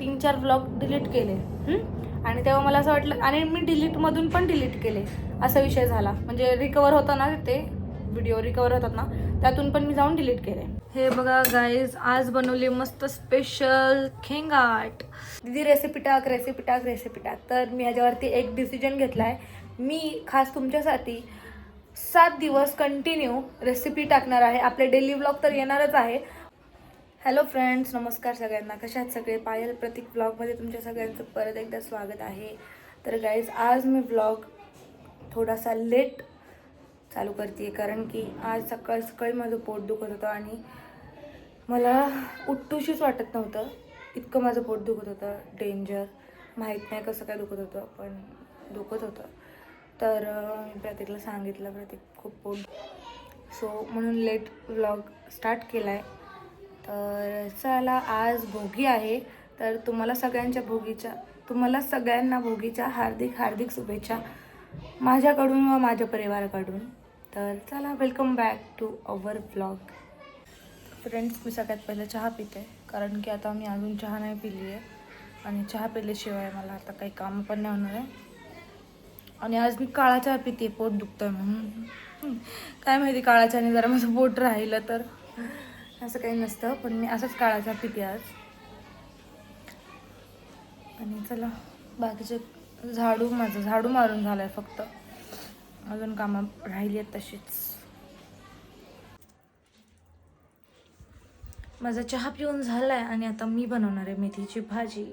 तीन चार blog delete केले? आणि तेव्हा मला असं वाटलं आणि मी डिलीटमधून पण डिलीट केले. असा विषय झाला. म्हणजे रिकवर होतं ना ते व्हिडिओ रिकवर होतात ना त्यातून पण मी जाऊन डिलीट केले. हे बघा गाईज आज बनवली मस्त स्पेशल खेंगाट दिदी रेसिपी टाक रेसिपी टाक रेसिपी टाक. तर मी ह्याच्यावरती एक डिसिजन घेतला आहे मी खास तुमच्यासाठी सात दिवस कंटिन्यू रेसिपी टाकणार आहे. आपले डेली ब्लॉग तर येणारच आहे. हॅलो फ्रेंड्स नमस्कार सगळ्यांना. कशात सगळे? पायल प्रतीक ब्लॉगमध्ये तुमच्या सगळ्यांचं परत एकदा स्वागत आहे. तर गाईज आज मी ब्लॉग थोडासा लेट चालू करते कारण की आज सकाळ सकाळी माझं पोट दुखत होतं आणि मला उठूशीच वाटत नव्हतं. इतकं माझं पोट दुखत होतं. डेंजर माहीत नाही कसं काय दुखत होतं पण दुखत होतं. तर मी प्रतीकला सांगितलं प्रतीक खूप पोट सो म्हणून लेट व्लॉग स्टार्ट केला आहे चला आज भोगी आहे. तर तुम्हाला सगळ्यांच्या भोगीच्या तुम्हाला सगळ्यांना भोगीच्या हार्दिक हार्दिक शुभेच्छा माझ्याकडून व माझ्या परिवाराकडून. तर चला welcome back to our blog friends मी सगळ्यात पहिलं चहा पिते कारण की आता मी अजून चहा नाही पिली आहे आणि चहा पिल्याशिवाय मला आता काही काम पण नाही होणार आहे. आणि आज मी काळा चहा पिते पोट दुखतंय म्हणून. काय माहिती काळा चहाने जरा माझं पोट राहिलं तर. असं काही नसतं पण मी असंच काळाचा पिते आज. आणि चला बाकीचे झाडू माझं झाडू मारून झालं आहे फक्त. अजून कामं राहिली आहेत तशीच. माझा चहा पिऊन झाला आहे आणि आता मी बनवणार आहे मेथीची भाजी.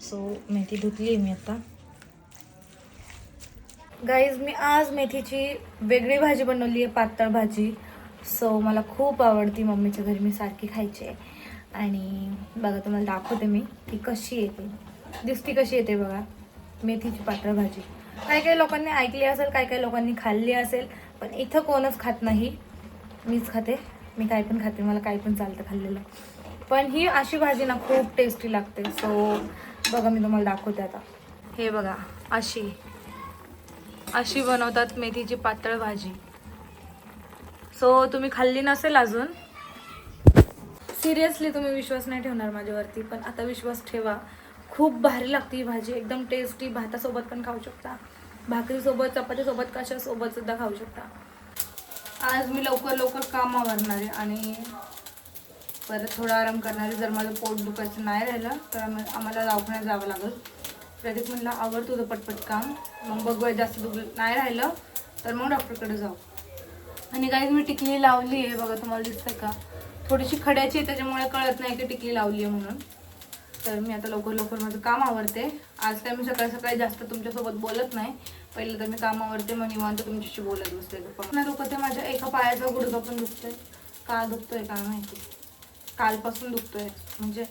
सो मेथी धुतली आहे मी आता. गाईज मी आज मेथीची वेगळी भाजी बनवली आहे पातळ भाजी. सो मला खूप आवडती मम्मीच्या घरी मी सारखी खायची आहे. आणि बघा तुम्हाला दाखवते मी ती कशी येते. दिसती कशी येते बघा. मेथीची पात्र भाजी. काही काही लोकांनी ऐकली असेल काही काही लोकांनी खाल्ली असेल पण इथं कोणच खात नाही. मीच खाते. मी काय पण खाते. मला काही पण चालतं खाल्लेलं. पण ही अशी भाजी ना खूप टेस्टी लागते. सो बघा मी तुम्हाला दाखवते आता. हे बघा अशी. अशी बनवतात मेथीची पातळ भाजी. सो तुम्ही खाल्ली नसेल अजून. सिरियसली तुम्ही विश्वास नाही ठेवणार माझ्यावरती पण आता विश्वास ठेवा. खूप भारी लागते ही भाजी. एकदम टेस्टी भातासोबत पण खाऊ शकता. भाकरीसोबत चपातीसोबत कशासोबत सुद्धा खाऊ शकता. आज मी लवकर लवकर काम आवरणार आहे आणि परत थोडा आराम करणार आहे. जर माझं पोट दुखायचं नाही राहिलं तर आम्हाला दवाखान्यात जावं लागेल. प्रदीप म्हणला आवडतो तुझं पटपट काम. मग बघूया जास्त दुख नाही राहिलं तर मग डॉक्टरकडे जाऊ. आणि गाईज मी टिकली लावली आहे बघा तुम्हाला दिसतंय का? थोडीशी खड्याची आहे त्याच्यामुळे कळत नाही की टिकली लावली आहे म्हणून. तर मी आता लवकर लवकर माझं काम आवडते आज काय मी सकाळी सकाळी जास्त तुमच्यासोबत बोलत नाही. पहिलं तर मी काम आवडते मग निवांत तुमच्याशी बोलत बसते. गप्पा दुखत आहे माझ्या एका पायाचा गुडघा पण दुखतोय. का दुखतोय का माहिती? कालपासून दुखतोय. म्हणजे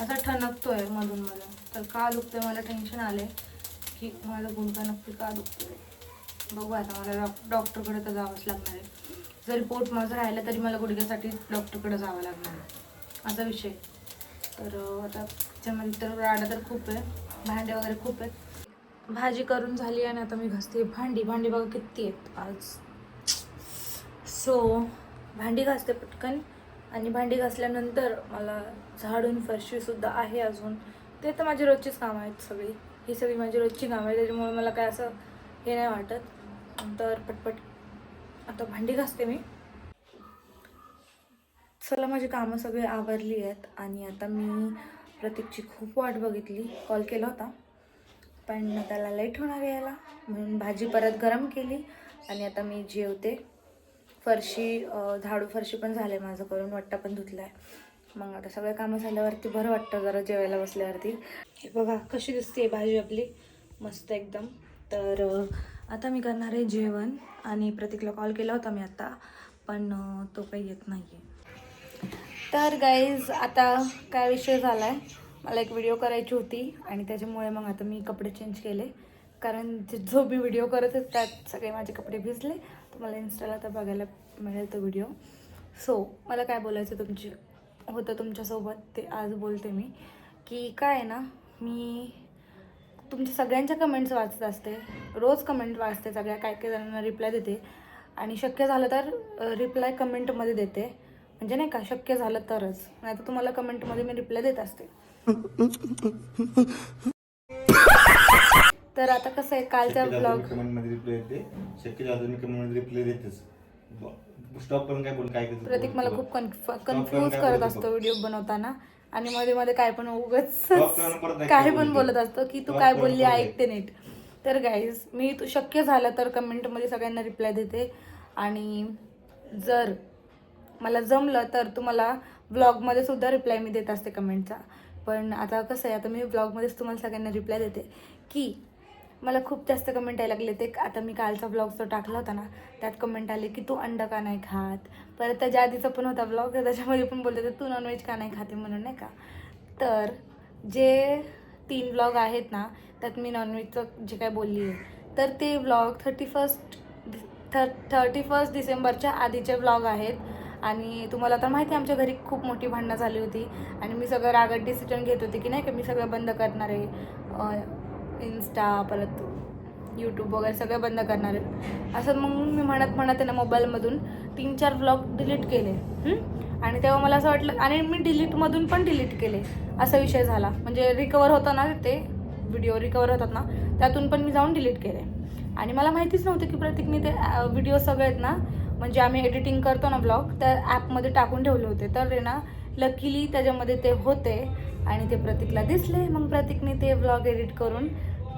असा ठणकतोय मधून मधून. तर का दुखतोय मला टेन्शन आले की माझा गुडघा नक्की का दुखतोय? बघू आता मला डॉक्टरकडे तर जावंच लागणार आहे. जरी पोट माझं राहिलं तरी मला गुडघ्यासाठी डॉक्टरकडे जावं लागणार. असा विषय. तर आता त्याच्यामध्ये तर राडा तर खूप आहे. भांडे वगैरे खूप आहेत. भाजी करून झाली आणि आता मी घासते. भांडी भांडी बघा किती आहेत आज. सो भांडी घासते पटकन. आणि भांडी घासल्यानंतर मला झाडून फरशीसुद्धा आहे अजून. ते तर माझी रोजचीच कामं आहेत सगळी. ही सगळी माझी रोजची कामं आहेत. त्याच्यामुळे मला काय असं हे नाही वाटत. तर पटपट आता भांडी घासते मी. चला माझी कामं सगळी आवरली आहेत आणि आता मी प्रतीकची खूप वाट बघितली. कॉल केला होता पण त्याला लेट होणार यायला म्हणून भाजी परत गरम केली आणि आता मी जेवते. फरशी झाडू फरशी पण झाले माझं करून वट्टा पण धुतला आहे मग आता सगळे कामं झाल्यावरती बरं वाटतं जरा जेवायला बसल्यावरती. हे बघा कशी दिसते भाजी आपली. मस्त एकदम. तर आता मी करणार आहे जेवण आणि प्रतीकला कॉल केला होता मी आत्ता पण तो काही येत नाही आहे तर गाईज आता काय विषय झाला आहे मला एक व्हिडिओ करायची होती आणि त्याच्यामुळे मग आता मी कपडे चेंज केले. कारण जे- जो मी व्हिडिओ करत होते त्यात सगळे माझे कपडे भिजले. तुम्हाला इन्स्टाला आता बघायला मिळेल तो व्हिडिओ सो मला काय बोलायचं तुमची होतं तुमच्यासोबत ते आज बोलते मी. की काय आहे ना मी तुमच्या सगळ्यांच्या कमेंट्स वाचत असते. रोज कमेंट वाचते सगळ्या काय काय जणांना रिप्लाय देते. आणि शक्य झालं तर रिप्लाय कमेंटमध्ये देते. म्हणजे नाही का शक्य झालं तरच. नाही तर तुम्हाला कमेंटमध्ये मी रिप्लाय देत असते. तर आता कसं आहे कालचा ब्लॉग कमेंटमध्ये रिप्लाय देते. शक्य झालं मी कमेंटमध्ये रिप्लाय देतेच. स्टॉप करून काय बोल काय करतो प्रतीक मला खूप कन्फ्यूज करत असतो व्हिडिओ बनवताना. आणि मध्ये मध्ये काय पण उगच काय पण बोलतो. असतो की तू काय बोलली ऐकते नीट. तर गाईज मी तू शक्य झालं तर कमेंटमध्ये सगळ्यांना रिप्लाय देते. आणि जर मला जमलं तर तुम्हाला ब्लॉगमध्ये सुद्धा रिप्लाय मी देत असते कमेंटचा पण आता कसं आहे आता मी ब्लॉगमध्येच तुम्हाला सगळ्यांना रिप्लाय देते की मला खूप जास्त कमेंट यायला लागले. ते आता मी कालचा ब्लॉग जो टाकला होता ना त्यात कमेंट आले की तू अंड का नाही खात? परत त्याच्या आधीचा पण होता ब्लॉग तर त्याच्यामध्ये पण बोलते तू नॉनव्हेज का नाही खाते? म्हणून नाही का? तर जे तीन ब्लॉग आहेत ना त्यात मी नॉनव्हेजचं जे काय बोलली आहे तर ते ब्लॉग थर्टी फर्स्ट थर थर्टी फर्स्ट डिसेंबरच्या आधीचे ब्लॉग आहेत. आणि तुम्हाला तर माहिती आहे आमच्या घरी खूप मोठी भांडणं झाली होती. आणि मी सगळं रागत डिसिजन घेत होते की नाही का मी सगळं बंद करणार आहे. इन्स्टा परत यूट्यूब वगैरे सगळं बंद करणार आहे. असं मग मी म्हणत म्हणत आहे ना मोबाईलमधून तीन चार ब्लॉग डिलीट केले. आणि तेव्हा मला असं वाटलं आणि मी डिलीटमधून पण डिलीट केले. असा विषय झाला. म्हणजे रिकवर होता ना ते व्हिडिओ रिकवर होतात ना त्यातून पण मी जाऊन डिलीट केले. आणि मला माहितीच नव्हतं की प्रतीकने ते व्हिडिओ सगळे आहेत ना म्हणजे आम्ही एडिटिंग करतो ना ब्लॉग त्या ॲपमध्ये टाकून ठेवले होते. तर ना लकीली त्याच्यामध्ये ते होते. आणि ते प्रतीकला दिसले. मग प्रतीकने ते ब्लॉग एडिट करून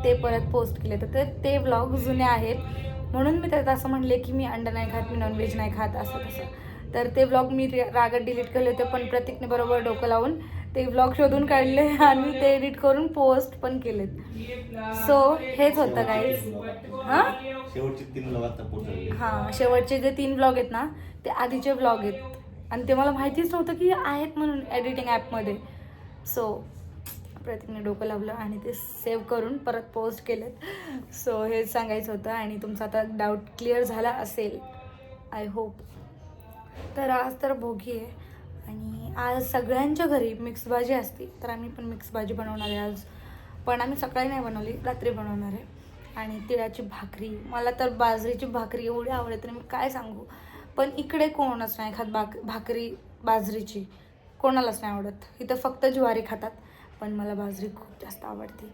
ते परत पोस्ट केले. तर ते- ते ब्लॉग जुने आहेत. म्हणून मी त्यात असं म्हणले की मी अंडा नाही खात मी नॉनव्हेज नाही खात असं तसं. तर ते ब्लॉग मी रागात डिलीट केले होते पण प्रतीकने बरोबर डोकं लावून ते ब्लॉग शोधून काढले आणि ते एडिट करून पोस्ट पण केलेत. सो हेच होतं काहीच हां? पोहोचले हां शेवटचे जे तीन ब्लॉग आहेत ना ते आधीचे ब्लॉग आहेत. आणि ते मला माहितीच नव्हतं की आहेत म्हणून एडिटिंग ॲपमध्ये सो प्रतीकने डोकं लावलं आणि ते सेव्ह करून परत पोस्ट केलेत. सो हेच सांगायचं होतं आणि तुमचा आता डाऊट क्लिअर झाला असेल आय होप तर आज तर भोगी आहे. आणि आज सगळ्यांच्या घरी मिक्स भाजी असते. तर आम्ही पण मिक्स भाजी बनवणार आहे आज. पण आम्ही सकाळी नाही बनवली रात्री बनवणार आहे. आणि तिळाची भाकरी मला तर बाजरीची भाकरी एवढी आवडते तर मी काय सांगू? पण इकडे कोणच नाही खात भाक भाकरी बाजरीची? कोणालाच नाही आवडत. इथं फक्त ज्वारी खातात पण मला बाजरी खूप जास्त आवडते.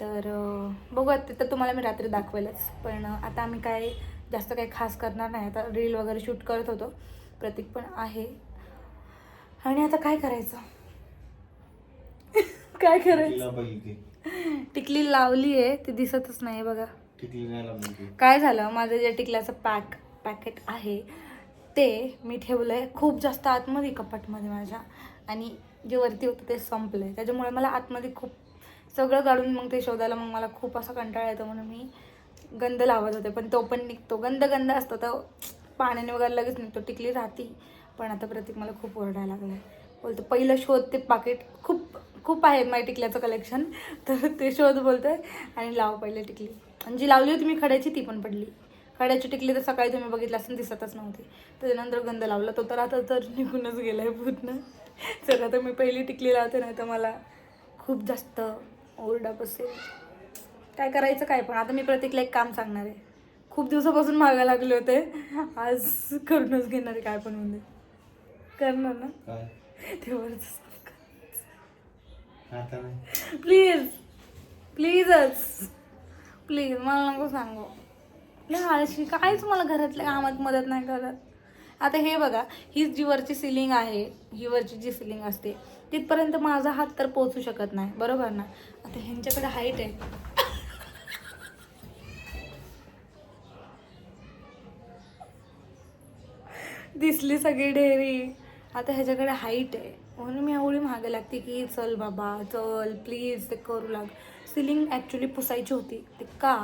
तर अं, बघूयात ते तर तुम्हाला मी रात्री दाखवेलच. पण आता आम्ही काय जास्त काही खास करणार नाही. आता रील वगैरे शूट करत होतो. प्रतीक पण आहे. आणि आता काय करायचं? काय करायचं? टिकली लावली आहे. ती दिसतच नाही बघा. टिकली नाही लावली काय झालं? माझं जे टिकल्याचं पॅक पॅकेट आहे ते मी ठेवलं आहे खूप जास्त आतमध्ये कपाटमध्ये माझ्या. आणि जे वरती होतं ते संपलं आहे त्याच्यामुळे मला आतमध्ये खूप सगळं काढून मग ते शोधायला मग मला खूप असा कंटाळा येतो म्हणून मी गंध लावत होते. पण तो पण निघतो. गंध गंध असतो. तर पाण्याने वगैरे लगेच निघतो. टिकली राहती. पण आता प्रतीक मला खूप ओरडायला लागलं आहे बोलतो पहिलं शोध ते पाकिट खूप खूप आहे माझ्या टिकल्याचं कलेक्शन. तर ते शोध बोलतो आहे आणि लाव पहिले टिकली. आणि जी लावली होती मी खड्याची ती पण पडली. खड्याची टिकली तर सकाळी तुम्ही बघितलं असं दिसतच नव्हती. त्याच्यानंतर गंध लावला. तो तर आता तर निघूनच गेलाय पूर्ण. तर आता मी पहिली टिकली लावते ना तर मला खूप जास्त ओरडा बसेल काय करायचं काय पण. आता मी प्रतीकला एक काम सांगणार आहे. खूप दिवसापासून मागा लागले होते. आज करूनच घेणार आहे काय पण म्हणजे. करणार ना? काय? तेवढंच आता नाही. प्लीज प्लीजच प्लीज मला नको सांगू. लय आळशी. काहीच मला घरातल्या कामात मदत नाही करत. आता हे बघा ही जी वरची सिलिंग आहे ही वरची जी सिलिंग असते तिथपर्यंत माझा हात तर पोचू शकत नाही. बरोबर ना? आता ह्यांच्याकडे हाईट आहे. दिसली सगळी ढेरी. आता ह्याच्याकडे हाईट आहे. म्हणून मी एवढी मागे लागते की चल बाबा चल प्लीज ते करू लाग. सिलिंग ॲक्च्युली पुसायची होती. ते का?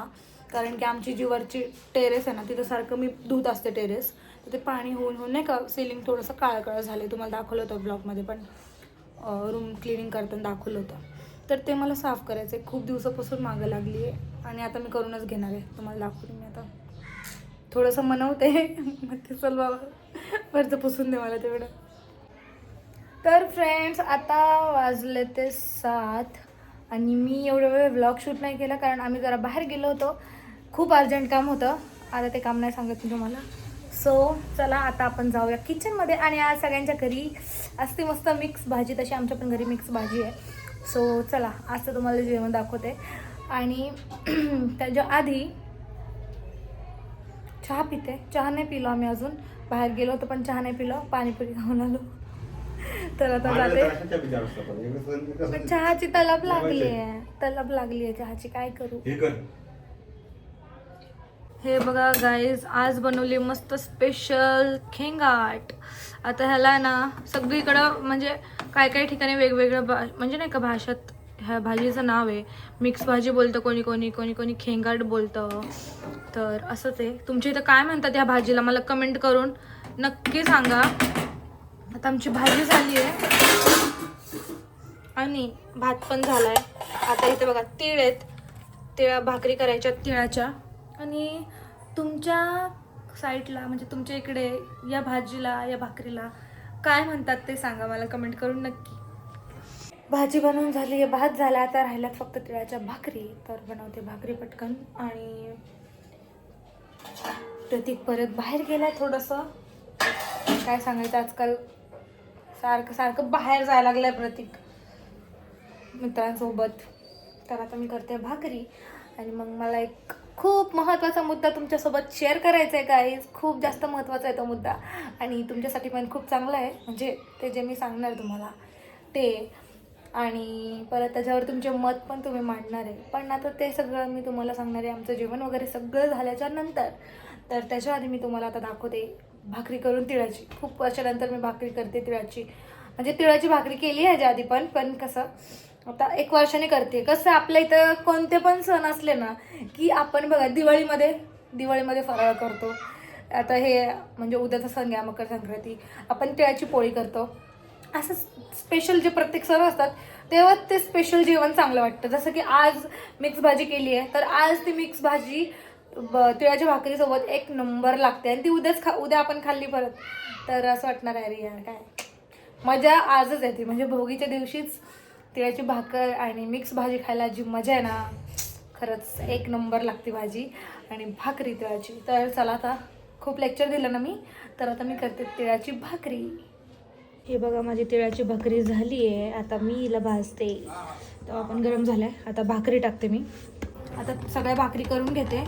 कारण की आमची जी वरची टेरेस आहे ना तिथं सारखं मी धूत असते टेरेस तर ते पाणी होऊन होऊन नाही का सिलिंग थोडंसं काळं काळं झालं तुम्हाला दाखवलं होतं ब्लॉगमध्ये पण. रूम क्लिनिंग करताना दाखवलं होतं. तर ते मला साफ करायचं आहे खूप दिवसापासून मागं लागली आहे आणि आता मी करूनच घेणार आहे. तुम्हाला दाखवून मी आता. थोडंसं मनवते. मग ते चल बाबा. वरचं पुसून दे मला तेवढं. तर फ्रेंड्स आता वाजले ते सात. आणि मी एवढं वेळ व्लॉग शूट नाही केला कारण आम्ही जरा बाहेर गेलो होतो. खूप अर्जंट काम होतं. आता ते काम नाही सांगत मी तुम्हाला. सो चला आता आपण जाऊया किचनमध्ये आणि आज सगळ्यांच्या घरी असते मस्त मिक्स भाजी. तशी आमच्या पण घरी मिक्स भाजी आहे. सो चला आज तर तुम्हाला जेवण दाखवते. आणि त्याच्या आधी चहा पिते. चहा नाही पिलो आम्ही अजून. बाहेर गेलो होतो पण चहा नाही पिलो. पाणीपुरी खाऊन आलो. तर आता जाते. पण चहाची तलब लागली आहे तलब लागली आहे चहाची. काय करू. हे बघा गाईज आज बनवली मस्त स्पेशल खेंगाट आता ह्याला ना सगळीकडं म्हणजे काय काय ठिकाणी वेगवेगळं भा म्हणजे नाही का भाषेत ह्या भाजीचं नाव आहे. मिक्स भाजी बोलतं कोणी कोणी कोणी कोणी खेंगाट बोलतं. तर असंच आहे. तुमच्या इथं काय म्हणतात ह्या भाजीला मला कमेंट करून नक्की सांगा. आता आमची भाजी झाली आहे. आणि भात पण झाला आहे आता इथे बघा तीळ आहेत. तिळा भाकरी करायच्या तिळाच्या. आणि तुमच्या साईटला म्हणजे तुमच्या इकडे या भाजीला या भाकरीला काय म्हणतात ते सांगा मला कमेंट करून नक्की. भाजी बनवून झाली आहे भात झाला आता राहिल्यात फक्त तिळाच्या भाकरी. तर बनवते भाकरी पटकन आणि प्रतीक परत बाहेर गेलाय थोडंसं. काय सांगायचं आजकाल? सारखं सारखं बाहेर जायला आहे प्रतीक मित्रांसोबत. तर आता मी करते भाकरी आणि मग मला एक खूप महत्त्वाचा मुद्दा तुमच्यासोबत शेअर करायचा आहे गाईज खूप जास्त महत्त्वाचा आहे तो मुद्दा. आणि तुमच्यासाठी पण खूप चांगला आहे. म्हणजे ते जे मी सांगणार तुम्हाला ते. आणि परत त्याच्यावर तुमचे मत पण तुम्ही मांडणार आहे. पण आता ते सगळं मी तुम्हाला सांगणार आहे. आमचं जेवण वगैरे सगळं झाल्याच्यानंतर तर त्याच्या आधी मी तुम्हाला आता दाखवते भाकरी करून तिळाची. खूप वर्षानंतर मी भाकरी करते तिळाची. म्हणजे तिळाची भाकरी केली आहे याच्या आधी पण पण कसं आता एक वर्षाने करते. कसं आपल्या इथं कोणते पण सण असले ना की आपण बघा दिवाळीमध्ये दिवाळीमध्ये फराळ करतो. आता हे म्हणजे उद्याचा सण घ्या मकर संक्रांती. आपण तिळाची पोळी करतो. असं स्पेशल जे प्रत्येक सण असतात तेव्हा ते स्पेशल जेवण चांगलं वाटतं. जसं की आज मिक्स भाजी केली आहे तर आज ती मिक्स भाजी ब तिळाच्या भाकरीसोबत एक नंबर लागते आणि ती उद्याच खा उद्या आपण खाल्ली परत. तर असं वाटणार आहे अरे यार काय? मजा आजच येते. म्हणजे भोगीच्या दिवशीच तिळाची भाकर आणि मिक्स भाजी खायला जी मजा आहे ना खरंच एक नंबर लागते भाजी आणि भाकरी तिळाची. तर चला आता खूप लेक्चर दिलं ना मी तर आता मी करते तिळाची भाकरी. हे बघा माझी तिळाची भाकरी झाली आहे. आता मी हिला भाजते. तेव्हा पण गरम झालं आहे आता भाकरी टाकते मी. आता सगळ्या भाकरी करून घेते.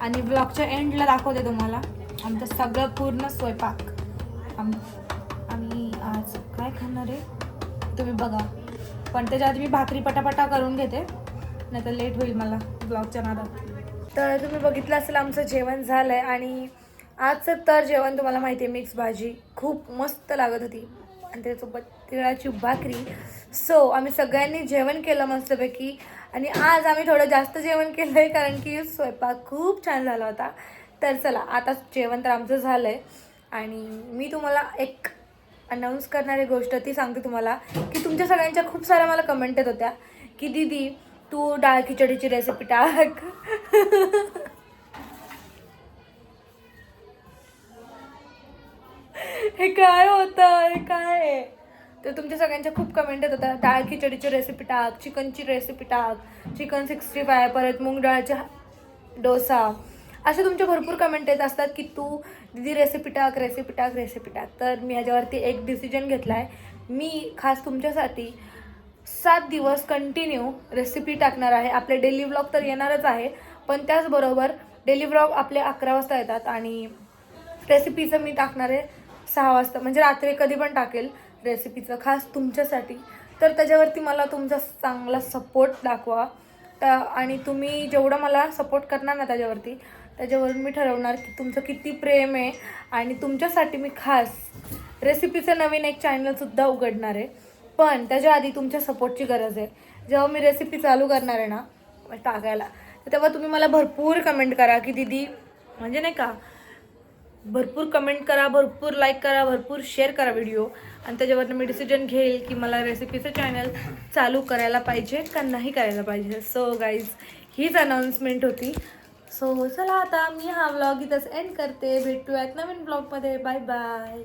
आणि ब्लॉगच्या एंडला दाखवते तुम्हाला आमचं सगळं पूर्ण स्वयंपाक. आम आम्ही आज काय खाणार आहे? तुम्ही बघा. पण त्याच्या आधी मी भाकरी पटापटा करून घेते. नाहीतर लेट होईल मला ब्लॉगच्या नादात. तर तुम्ही बघितलं असेल आमचं जेवण झालं आहे आणि आजचं तर जेवण तुम्हाला माहिती आहे मिक्स भाजी खूप मस्त लागत होती. आणि त्याच्यासोबत तिळाची भाकरी. सो आम्ही सगळ्यांनी जेवण केलं मस्तपैकी. आणि आज आम्ही थोडं जास्त जेवण केलं आहे कारण की स्वयंपाक खूप छान झाला होता. तर चला आता जेवण तर आमचं झालं आहे आणि मी तुम्हाला एक अनाऊन्स करणारी गोष्ट ती सांगते तुम्हाला की तुमच्या सगळ्यांच्या खूप साऱ्या मला कमेंट येत होत्या की दीदी तू डाळ खिचडीची रेसिपी टाक. हे काय होतं? हे काय? आहे? तर तुमच्या सगळ्यांच्या खूप कमेंट येत होत्या डाळ खिचडीची रेसिपी टाक चिकनची रेसिपी टाक चिकन सिक्स्टी फाय परत मूग डाळचा डोसा. असे तुमचे भरपूर कमेंट येत असतात की तू दिदी रेसिपी टाक रेसिपी टाक रेसिपी टाक. तर मी ह्याच्यावरती एक डिसिजन घेतला आहे मी खास तुमच्यासाठी सात दिवस कंटिन्यू रेसिपी टाकणार आहे. आपले डेली व्लॉग तर येणारच आहे पण त्याचबरोबर डेली व्लॉग आपले अकरा वाजता येतात आणि रेसिपीचं मी टाकणार आहे सहा वाजता. म्हणजे रात्री कधी पण टाकेल रेसिपीचं खास तुमच्यासाठी. तर त्याच्यावरती मला तुमचा चांगला सपोर्ट दाखवा. त आणि तुम्ही जेवढं मला सपोर्ट करणार ना त्याच्यावरती त्याच्यावरून मी ठरवणार की तुमचं किती प्रेम आहे आणि तुमच्यासाठी मी खास रेसिपीचं नवीन एक चॅनलसुद्धा उघडणार आहे. पण त्याच्या आधी तुमच्या सपोर्टची गरज आहे. जेव्हा मी रेसिपी चालू करणार आहे ना टाकायला तेव्हा तुम्ही मला भरपूर कमेंट करा की दीदी म्हणजे नाही का भरपूर कमेंट करा भरपूर लाईक करा भरपूर शेअर करा व्हिडिओ आणि त्याच्यावरनं मी डिसिजन घेईल की मला रेसिपीचं चॅनल चालू करायला पाहिजे का नाही करायला पाहिजे. सो गाईज हीच अनाऊन्समेंट होती. सो चला आता मी हा व्लॉग इथंच एंड करते. भेटूयात नवीन ब्लॉगमध्ये बाय बाय